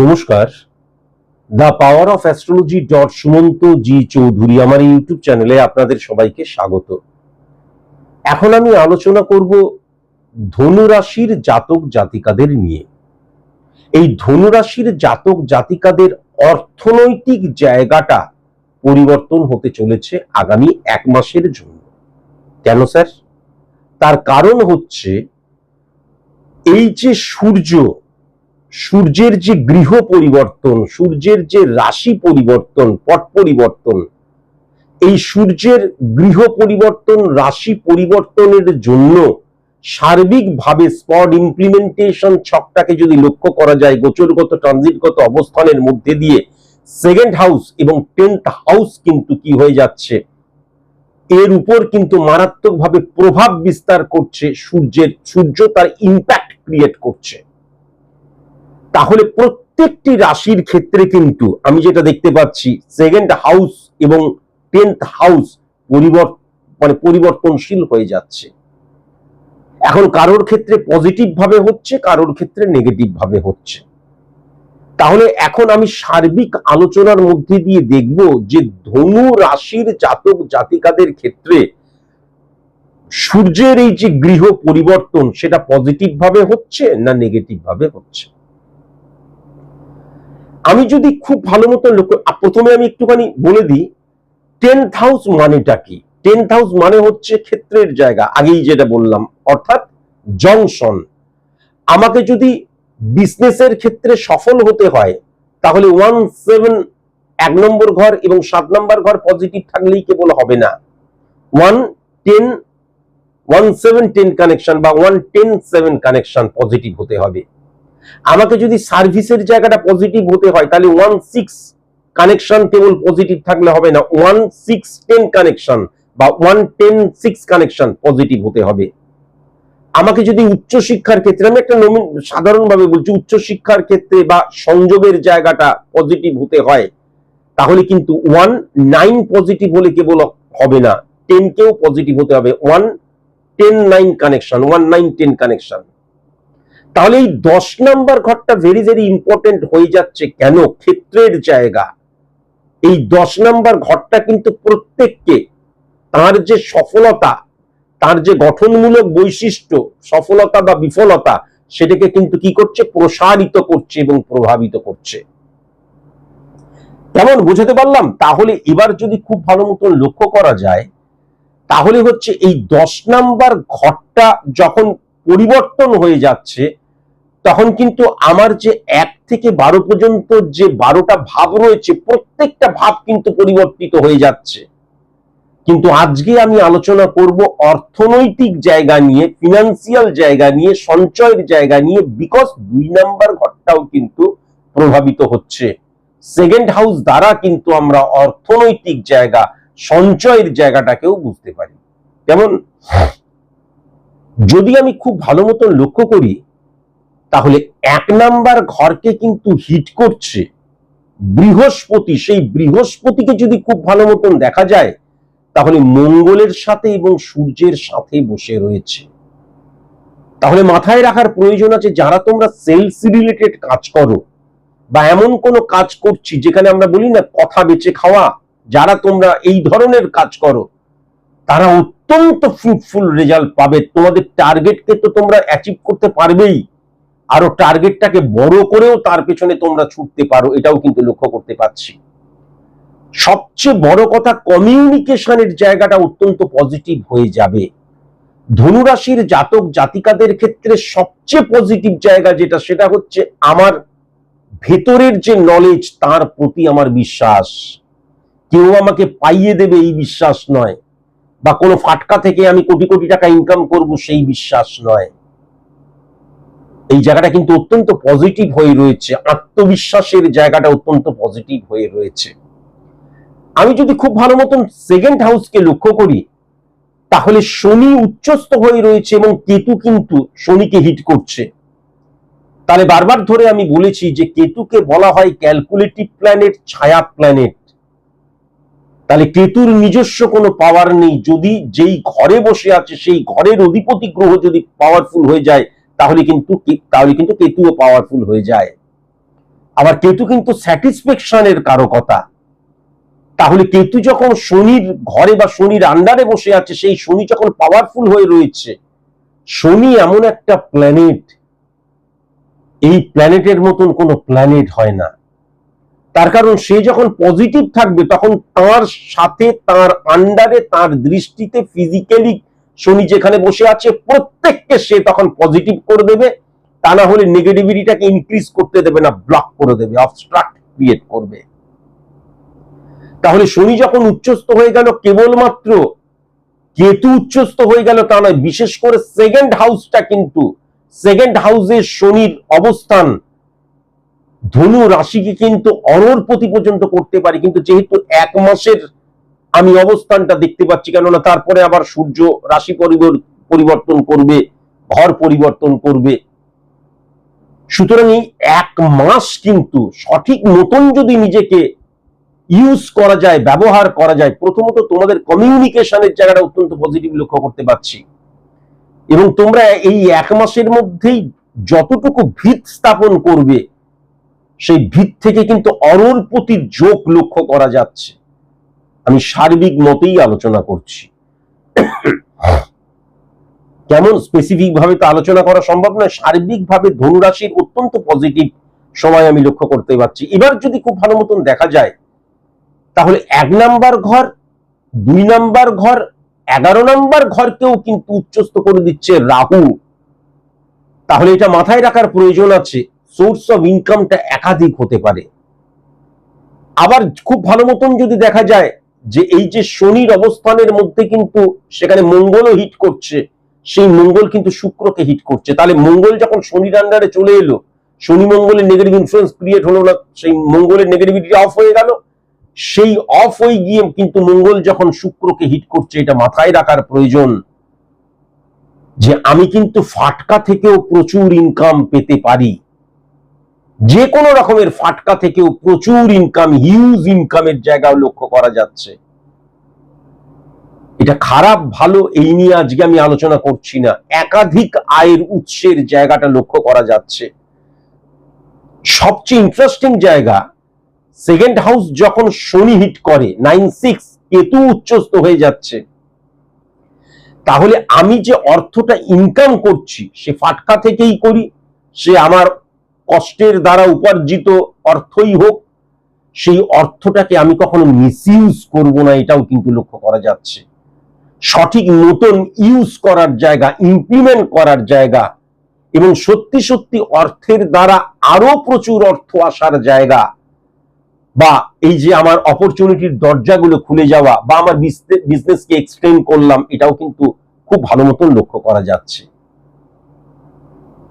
নমস্কার। The power of astrology dot Sumanta G Chowdhury আমার YouTube চ্যানেলে আপনাদের সবাইকে স্বাগত। এখন আমি আলোচনা করব ধনুরাশির জাতক জাতিকাদের নিয়ে। এই ধনুরাশির জাতক জাতিকাদের অর্থনৈতিক জায়গাটা পরিবর্তন হতে চলেছে আগামী এক মাসের জন্য। কেন স্যার? তার কারণ হচ্ছে এই যে সূর্য সূর্যের যে গৃহ পরিবর্তন, সূর্যের যে রাশি পরিবর্তন, পট পরিবর্তন, এই সূর্যের গৃহ পরিবর্তন, রাশি পরিবর্তনের জন্য সার্বিকভাবে স্পট ইমপ্লিমেন্টেশন ছকটাকে যদি লক্ষ্য করা যায়, গোচরগত ট্রানজিটগত অবস্থানের মধ্যে দিয়ে সেকেন্ড হাউস এবং টেন্থ হাউস কিন্তু কি হয়ে যাচ্ছে? এর উপর কিন্তু মারাত্মকভাবে প্রভাব বিস্তার করছে সূর্যের, সূর্য তার ইম্প্যাক্ট ক্রিয়েট করছে। তাহলে প্রত্যেকটি রাশির ক্ষেত্রে কিন্তু আমি যেটা দেখতে পাচ্ছি সেকেন্ড হাউস এবং টেন্থ হাউস পরিবর্তন মানে পরিবর্তনশীল হয়ে যাচ্ছে। এখন কারোর ক্ষেত্রে পজিটিভ ভাবে হচ্ছে, কারোর ক্ষেত্রে নেগেটিভ ভাবে হচ্ছে। তাহলে এখন আমি সার্বিক আলোচনার মধ্যে দিয়ে দেখব যে ধনু রাশির জাতক জাতিকাদের ক্ষেত্রে সূর্যের এই যে গৃহ পরিবর্তন, সেটা পজিটিভ ভাবে হচ্ছে না নেগেটিভ ভাবে হচ্ছে? আমি যদি খুব ভালো মতো লক্ষ্য প্রথমে আমি একটুখানি বলে দিই টেন্থ হাউস মানেটা কি? টেন্থ হাউস মানে হচ্ছে ক্ষেত্রের জায়গা, আগেই যেটা বললাম, অর্থাৎ জংশন আমাকে যদি বিজনেসের ক্ষেত্রে সফল হতে হয়, তাহলে ওয়ান সেভেন এক নম্বর ঘর এবং সাত নম্বর ঘর পজিটিভ থাকলেই কেবল হবে না। One ten one seven ten connection বা one ten seven connection positive হতে হবে। আমাকে যদি সার্ভিসের জায়গাটা পজিটিভ হতে হয়, তাহলে ওয়ান সিক্স কানেকশন কেবল পজিটিভ থাকলে হবে না। ওয়ান সিক্স টেন কানেকশন বা one ten six connection positive হতে হবে। আমাকে যদি উচ্চ শিক্ষার ক্ষেত্রে, আমি একটা সাধারণভাবে বলছি, উচ্চ শিক্ষার ক্ষেত্রে বা সংযোগের জায়গাটা পজিটিভ হতে হয়, তাহলে কিন্তু ওয়ান নাইন পজিটিভ হলে কেবল হবে না। টেন কেও পজিটিভ হতে হবে। One ten nine connection one nine ten connection তাহলে এই দশ নাম্বার ঘরটা ভেরি ভেরি ইম্পর্টেন্ট হয়ে যাচ্ছে কেন? ক্ষেত্রের জায়গা। এই দশ নাম্বার ঘরটা কিন্তু প্রত্যেককে, তার যে সফলতা, তার যে গঠনমূলক বৈশিষ্ট্য, সফলতা বা বিফলতা, সেটাকে কিন্তু কি করছে? প্রসারিত করছে এবং প্রভাবিত করছে। কেমন? বুঝতে পারলাম? তাহলে এবার যদি খুব ভালো মতন লক্ষ্য করা যায়, তাহলে হচ্ছে এই দশ নাম্বার ঘরটা যখন পরিবর্তন হয়ে যাচ্ছে তখন কিন্তু আমার যে এক থেকে বারো পর্যন্ত যে বারোটা ভাব রয়েছে, প্রত্যেকটা ভাব কিন্তু পরিবর্তিত হয়ে যাচ্ছে। কিন্তু আজকে আমি আলোচনা করব অর্থনৈতিক জায়গা নিয়ে ফিনান্সিয়াল জায়গা নিয়ে, সঞ্চয়ের জায়গা নিয়ে বিকজ দুই নাম্বার ঘরটাও কিন্তু প্রভাবিত হচ্ছে। সেকেন্ড হাউস দ্বারা কিন্তু আমরা অর্থনৈতিক জায়গা, সঞ্চয়ের জায়গাটাকেও বুঝতে পারি। যেমন, যদি আমি খুব ভালো মতন লক্ষ্য করি তাহলে এক নাম্বার ঘরকে কিন্তু হিট করছে বৃহস্পতি। সেই বৃহস্পতিকে যদি খুব ভালো মতন দেখা যায়, তাহলে মঙ্গলের সাথে এবং সূর্যের সাথে বসে রয়েছে। তাহলে মাথায় রাখার প্রয়োজন আছে, যারা তোমরা সেলস রিলেটেড কাজ করো বা এমন কোনো কাজ করছি যেখানে আমরা বলি না কথা বেঁচে খাওয়া, যারা তোমরা এই ধরনের কাজ করো, তারা অত্যন্ত ফ্রুটফুল রেজাল্ট পাবে। তোমাদের টার্গেটকে তো তোমরা অ্যাচিভ করতে পারবেই। আরও টার্গেটটাকে বড় করেও তার পেছনে তোমরা ছুটতে পারো, এটাও কিন্তু লক্ষ্য করতে পারছি। সবচেয়ে বড় কথা, কমিউনিকেশনের জায়গাটা অত্যন্ত পজিটিভ হয়ে যাবে। ধনুরাশির জাতক জাতিকাদের ক্ষেত্রে সবচেয়ে পজিটিভ জায়গা যেটা, সেটা হচ্ছে আমার ভেতরের যে নলেজ তার প্রতি আমার বিশ্বাস। কেউ আমাকে পাইয়ে দেবে এই বিশ্বাস নয়, বা কোনো ফাটকা থেকে আমি কোটি কোটি টাকা ইনকাম করব সেই বিশ্বাস নয়। এই জায়গাটা কিন্তু অত্যন্ত পজিটিভ হয়ে রয়েছে। আত্মবিশ্বাসের জায়গাটা অত্যন্ত পজিটিভ হয়ে রয়েছে। আমি যদি খুব ভালো মতন সেকেন্ড হাউসকে লক্ষ্য করি, তাহলে শনি উচ্চস্থ হয়ে রয়েছে এবং কেতু কিন্তু শনিকে হিট করছে। তাহলে বারবার ধরে আমি বলেছি যে কেতুকে বলা হয় ক্যালকুলেটিভ প্ল্যানেট ছায়া প্ল্যানেট তাহলে কেতুর নিজস্ব কোনো পাওয়ার নেই। যদি যেই ঘরে বসে আছে, সেই ঘরের অধিপতি গ্রহ যদি পাওয়ারফুল হয়ে যায় তাহলে কিন্তু তাহলে কিন্তু কেতুও পাওয়ারফুল হয়ে যায়। আবার কেতু কিন্তু স্যাটিসফ্যাকশনের কারকতা। তাহলে কেতু যখন শনির ঘরে বা শনির আন্ডারে বসে আছে, সেই শনি যখন পাওয়ারফুল হয়ে রয়েছে, শনি এমন একটা প্ল্যানেট এই প্ল্যানেটের মতন কোনো প্ল্যানেট হয় না। তার কারণ সে যখন পজিটিভ থাকবে, তখন তার সাথে তার আন্ডারে তার দৃষ্টিতে ফিজিক্যালি শনি যেখানে বসে আছে, প্রত্যেককে সে তখন পজিটিভ করে দেবে। তা না হলে নেগেটিভিটিটাকে ইনক্রিজ করতে দেবে না ব্লক করে দেবে অবস্ট্রাক্ট ক্রিয়েট করবে। তাহলে শনি যখন উচ্চস্থ হয়ে গেল, কেবলমাত্র কেতু উচ্চস্থ হয়ে গেল, তা নয়, বিশেষ করে সেকেন্ড হাউসটা কিন্তু সেকেন্ড হাউসে শনির অবস্থান, ধনু রাশিকে কিন্তু অরোরপতি পর্যন্ত করতে পারে। কিন্তু যেহেতু এক মাসের আমি অবস্থানটা দেখতে পাচ্ছি, কেননা তারপরে আবার সূর্য রাশি পরিবর- পরিবর্তন করবে, ঘর পরিবর্তন করবে। সুতরাং এই এক মাস কিন্তু সঠিক মতন যদি নিজেকে ইউজ করা যায়, ব্যবহার করা যায়, প্রথমত তোমাদের কমিউনিকেশনের জায়গাটা অত্যন্ত পজিটিভ লক্ষ্য করতে পারছি। এবং তোমরা এই এক মাসের মধ্যেই যতটুকু ভিত স্থাপন করবে, সেই ভিত থেকে কিন্তু অরোরপতির যোগ লক্ষ্য করা যাচ্ছে। আমি সার্বিক মতেই আলোচনা করছি। কেমন স্পেসিফিক ভাবে তো আলোচনা করা সম্ভব নয়, সার্বিক ভাবে ধনুরাশির অত্যন্ত পজিটিভ সময় আমি লক্ষ্য করতে পারছি। এবার যদি খুব ভালো মতন দেখা যায়, তাহলে এক নাম্বার ঘর, দুই নাম্বার ঘর, এগারো নাম্বার ঘরকেও কিন্তু উচ্চস্থ করে দিচ্ছে রাহু। তাহলে এটা মাথায় রাখার প্রয়োজন আছে সোর্স অফ ইনকামটা একাধিক হতে পারে। আবার খুব ভালো মতন যদি দেখা যায় যে এই যে শনির অবস্থানের মধ্যে কিন্তু সেখানে মঙ্গলও হিট করছে, সেই মঙ্গল কিন্তু শুক্রকে হিট করছে। তাহলে মঙ্গল যখন শনির আন্ডারে চলে এলো, শনি মঙ্গলের নেগেটিভ ইনফ্লুয়েন্স ক্রিয়েট হলো না, সেই মঙ্গলের নেগেটিভিটি অফ হয়ে গেল। সেই অফ হয়ে গিয়ে কিন্তু মঙ্গল যখন শুক্রকে হিট করছে, এটা মাথায় রাখার প্রয়োজন যে আমি কিন্তু ফাটকা থেকেও প্রচুর ইনকাম পেতে পারি। যে কোনো রকমের ফাটকা থেকেও প্রচুর ইনকাম হিউজ ইনকামের জায়গাও লক্ষ্য করা যাচ্ছে। এটা খারাপ, ভালো, এই নিয়ে আজকে আমি আলোচনা করছি না। একাধিক আয়ের উৎসের জায়গাটা লক্ষ্য করা যাচ্ছে। সবচেয়ে ইন্টারেস্টিং জায়গা সেকেন্ড হাউস যখন শনি হিট করে নাইন সিক্স কেতু উচ্চস্ত হয়ে যাচ্ছে। তাহলে আমি যে অর্থটা ইনকাম করছি, সে ফাটকা থেকেই করি, সে আমার কষ্টের দ্বারা উপার্জিত অর্থই হোক, সেই অর্থটাকে আমি কখনো মিসইউজ করব না, এটাও কিন্তু লক্ষ্য করা যাচ্ছে। সঠিক নতুন ইউজ করার জায়গা ইমপ্লিমেন্ট করার জায়গা এবং সত্যি সত্যি অর্থের দ্বারা আরও প্রচুর অর্থ আসার জায়গা বা এই যে আমার অপরচুনিটির দরজাগুলো খুলে যাওয়া বা আমার বিজনেসকে এক্সটেন্ড করলাম, এটাও কিন্তু খুব ভালো মতন লক্ষ্য করা যাচ্ছে।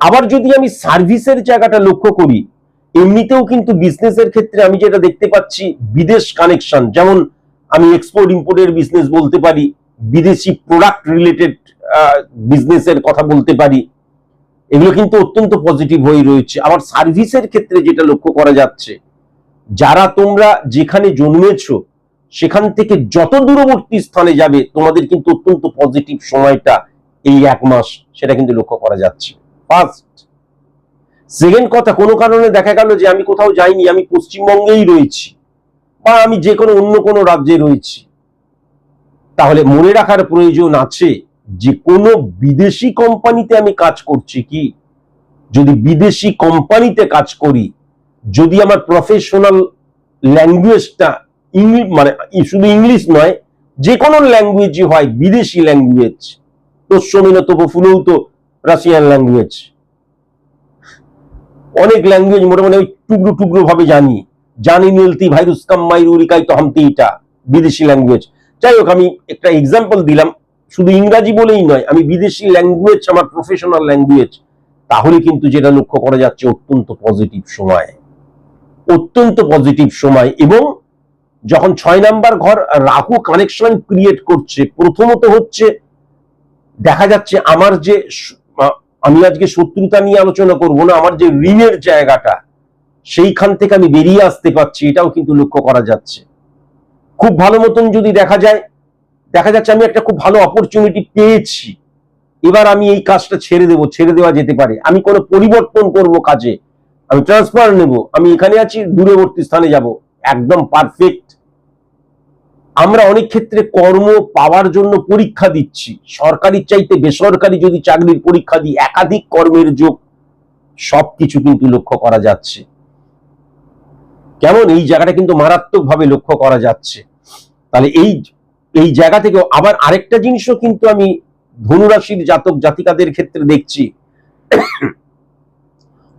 আবার যদি আমি সার্ভিসের জায়গাটা লক্ষ্য করি, এমনিতেও কিন্তু বিজনেসের ক্ষেত্রে আমি যেটা দেখতে পাচ্ছি, বিদেশ কানেকশন যেমন আমি এক্সপোর্ট ইম্পোর্টের বিজনেস বলতে পারি, বিদেশি প্রোডাক্ট রিলেটেড বিজনেসের কথা বলতে পারি, এগুলো কিন্তু অত্যন্ত পজিটিভ হয়ে রয়েছে। আবার সার্ভিসের ক্ষেত্রে যেটা লক্ষ্য করা যাচ্ছে, যারা তোমরা যেখানে জন্মেছো, সেখান থেকে যত দূরবর্তী স্থানে যাবে, তোমাদের কিন্তু অত্যন্ত পজিটিভ সময়টা এই এক মাস, সেটা কিন্তু লক্ষ্য করা যাচ্ছে। ফার্স্ট সেকেন্ড কথা, কোনো কারণে দেখা গেল যে আমি কোথাও যাইনি, আমি পশ্চিমবঙ্গেই রয়েছি, বা আমি যে কোনো অন্য কোনো রাজ্যে রয়েছি। তাহলে মনে রাখার প্রয়োজন আছে যে কোনো বিদেশি কোম্পানিতে আমি কাজ করছি কি? যদি বিদেশি কোম্পানিতে কাজ করি, যদি আমার প্রফেশনাল ল্যাঙ্গুয়েজটা ইংলিশ মানে শুধু ইংলিশ নয়, যে কোনো ল্যাঙ্গুয়েজই হয়, বিদেশি ল্যাঙ্গুয়েজ তস্যমিনা তবু ফুলেও তো রাশিয়ান ল্যাঙ্গুয়েজ অনেক ল্যাঙ্গুয়েজ মোটামুটি ওই টুকরো টুকরো ভাবে জানি। জানি নিলতি ভাইরুস উরিকাই তো হামতি এটা বিদেশি ল্যাঙ্গুয়েজ যাই হোক, আমি একটা এক্সাম্পল দিলাম। শুধু ইংরাজি বলেই নয়, আমি বিদেশি ল্যাঙ্গুয়েজ আমার প্রফেশনাল ল্যাঙ্গুয়েজ তাহলে কিন্তু যেটা লক্ষ্য করা যাচ্ছে অত্যন্ত পজিটিভ সময়। অত্যন্ত পজিটিভ সময় এবং যখন ছয় নাম্বার ঘর রাহু কানেকশন ক্রিয়েট করছে, প্রথমত হচ্ছে দেখা যাচ্ছে আমার যে আমি আজকে শত্রুতা নিয়ে আলোচনা করব না, আমার যে ঋণের জায়গাটা, সেইখান থেকে আমি বেরিয়ে আসতে পারছি, এটাও কিন্তু লক্ষ্য করা যাচ্ছে। খুব ভালো মতন যদি দেখা যায়, দেখা যাচ্ছে আমি একটা খুব ভালো অপরচুনিটি পেয়েছি, এবার আমি এই কাজটা ছেড়ে দেব, ছেড়ে দেওয়া যেতে পারে। আমি কোনো পরিবর্তন করব কাজে, আমি ট্রান্সফার নেব, আমি এখানে আছি, দূরবর্তী স্থানে যাব, একদম পারফেক্ট আমরা অনেক ক্ষেত্রে কর্ম পাওয়ার জন্য পরীক্ষা দিচ্ছি। সরকারি চাইতে বেসরকারি যদি চাকরির পরীক্ষা দিই, একাধিক কর্মের যোগ সবকিছু কিন্তু লক্ষ্য করা যাচ্ছে। কেমন? এই জায়গাটা কিন্তু মারাত্মকভাবে লক্ষ্য করা যাচ্ছে। তাহলে এই এই জায়গা থেকে আবার আরেকটা জিনিসও কিন্তু আমি ধনুরাশির জাতক জাতিকাদের ক্ষেত্রে দেখছি।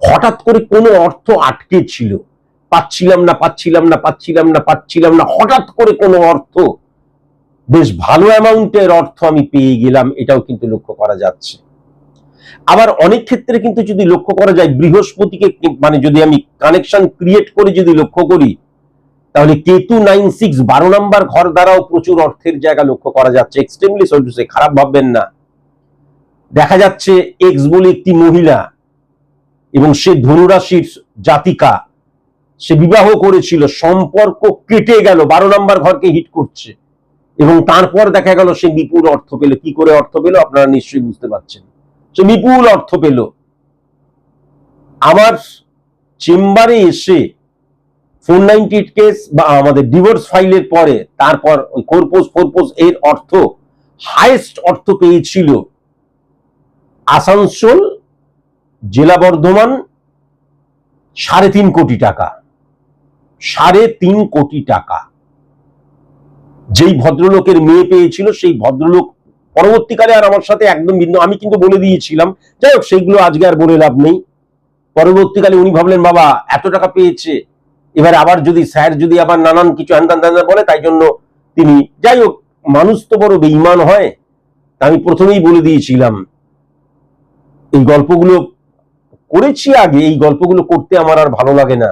হঠাৎ করে কোনো অর্থ আটকে ছিল। পাচ্ছিলাম না পাচ্ছিলাম না পাচ্ছিলাম না পাচ্ছিলাম না, হঠাৎ করে কোনো অর্থ, বেশ ভালো অ্যামাউন্টের অর্থ আমি পেয়ে গেলাম, এটাও কিন্তু লক্ষ্য করা যাচ্ছে। আবার অনেক ক্ষেত্রে কিন্তু যদি লক্ষ্য করা যায়, বৃহস্পতিকে মানে যদি আমি কানেকশন ক্রিয়েট করে যদি লক্ষ্য করি, তাহলে কেতু নাইন সিক্স বারো নাম্বার ঘর দ্বারাও প্রচুর অর্থের জায়গা লক্ষ্য করা যাচ্ছে। এক্সট্রিমলি সে খারাপ ভাববেন না। দেখা যাচ্ছে এক্স বলে একটি মহিলা এবং সে ধনুরাশির জাতিকা সে বিবাহ করেছিল, সম্পর্ক কেটে গেল, বারো নম্বর ঘরকে হিট করছে। এবং তারপর দেখা গেল সে বিপুল অর্থ পেল। কি করে অর্থ পেল? আপনারা নিশ্চয়ই বুঝতে পারছেন। সে বিপুল অর্থ পেল। আমার চেম্বারে এসে ফোর নাইনটি কেস বা আমাদের ডিভোর্স ফাইলের পরে তারপর ওই কোরপোস ফোরপোস এর অর্থ হাইয়েস্ট অর্থ পেয়েছিল আসানসোল, জেলা বর্ধমান, সাড়ে তিন কোটি টাকা। সাড়ে তিন কোটি টাকা। যেই ভদ্রলোকের মেয়ে পেয়েছিল, সেই ভদ্রলোক পরবর্তীকালে আর আমার সাথে একদম ভিন্ন, আমি কিন্তু বলে দিয়েছিলাম, যাই হোক, সেইগুলো আজকে আর বলে লাভ নেই। পরবর্তীকালে উনি ভাবলেন, বাবা, এত টাকা পেয়েছে। এবার আবার যদি স্যার যদি আবার নানান কিছু হ্যান ত্যান ত্যান ত্যান বলে তাই জন্য তিনি যাই হোক, মানুষ তো বড় বেইমান হয় আমি প্রথমেই বলে দিয়েছিলাম। এই গল্পগুলো করেছি আগে, এই গল্পগুলো করতে আমার আর ভালো লাগে না।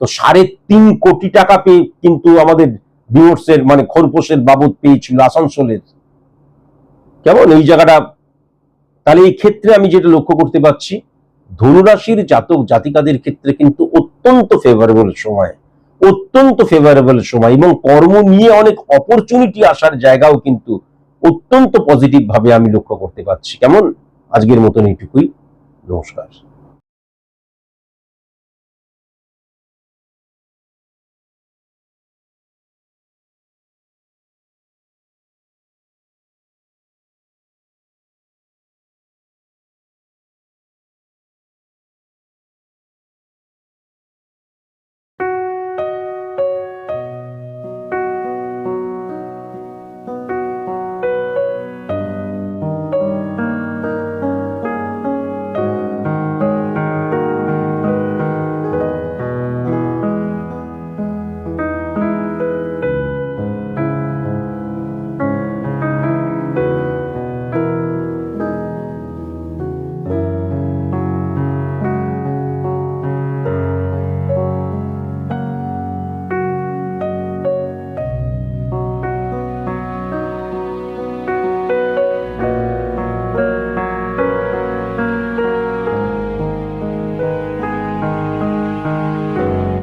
তো সাড়ে তিন কোটি টাকা পেয়ে কিন্তু আমাদের ডিভোর্সের মানে খোরপোশের বাবদ পেয়েছিল আসানসোলের। কেমন? এই জায়গাটা, তাহলে এই ক্ষেত্রে আমি যেটা লক্ষ্য করতে পারছি, ধনুরাশির জাতক জাতিকাদের ক্ষেত্রে কিন্তু অত্যন্ত ফেভারেবল সময়, অত্যন্ত ফেভারেবল সময় এবং কর্ম নিয়ে অনেক অপরচুনিটি আসার জায়গাও কিন্তু অত্যন্ত পজিটিভ ভাবে আমি লক্ষ্য করতে পারছি। কেমন? আজকের মতন এইটুকুই। নমস্কার।